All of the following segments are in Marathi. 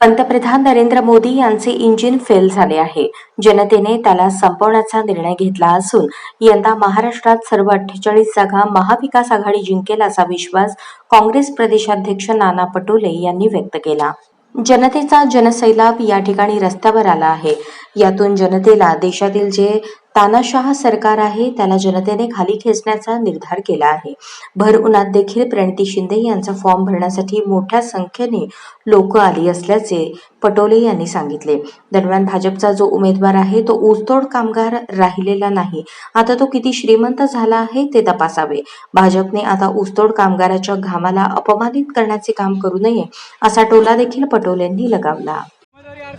पंतप्रधान नरेंद्र मोदी यांचे इंजिन फेल झाले आहे. जनतेने त्याला संपवण्याचा निर्णय घेतला असून यंदा महाराष्ट्रात सर्व अठ्ठेचाळीस जागा महाविकास आघाडी जिंकेल असा विश्वास काँग्रेस प्रदेशाध्यक्ष नाना पटोले यांनी व्यक्त केला. जनतेचा जनसैलाब या ठिकाणी रस्त्यावर आला आहे. यातून जनतेला देशातील जे तानाशहा सरकार आहे त्याला जनतेने खाली खेचण्याचा निर्धार केला आहे. भर उन्हात देखील प्रणिती शिंदे यांचा फॉर्म भरण्यासाठी मोठ्या संख्येने लोक आली असल्याचे पटोले यांनी सांगितले. दरम्यान भाजपचा जो उमेदवार आहे तो ऊसतोड कामगार राहिलेला नाही. आता तो किती श्रीमंत झाला आहे ते तपासावे. भाजपने आता ऊसतोड कामगाराच्या घामाला अपमानित करण्याचे काम करू नये असा टोला देखील पटोलेंनी लगावला.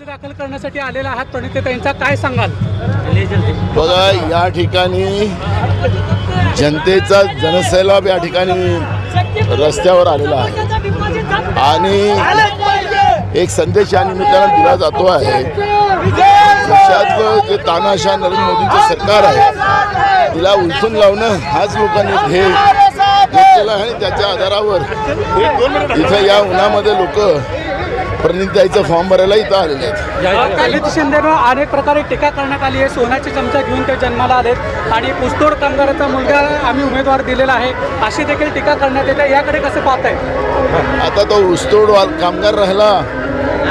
अर्ज दाखल करण्यासाठी आलेला आहात प्रणितीताईंचा काय सांगाल? बघा या ठिकाणी जनतेचा जनसैलाब या ठिकाणी रस्त्यावर आलेला आहे. आणि एक संदेश या निमित्तानं दिला जातो आहे. देशातलं जे तानाशा नरेंद्र मोदींचं सरकार आहे तिला उलथून लावणं हाच लोकांनी ध्येय घेतलेला आहे आणि त्याच्या आधारावर इथं या उन्हामध्ये लोक प्रणिताईचा फॉर्म भरायला इथं आलेले आहेत. शिंदेनं अनेक प्रकारे टीका करण्यात आली आहे. सोन्याची चमचा घेऊन ते जन्माला आलेत. आणि पुस्तोड कामगाराचा मुलगा आम्ही उमेदवार दिलेला आहे. अशी देखील टीका करण्यात येते. याकडे कसं पाहताय? आता तो ऊसतोड वाल- कामगार राहिला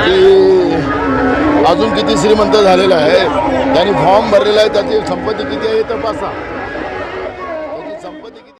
की अजून किती श्रीमंत झालेला आहे. त्यांनी फॉर्म भरलेला आहे. त्याची संपत्ती किती आहे हे तपासा.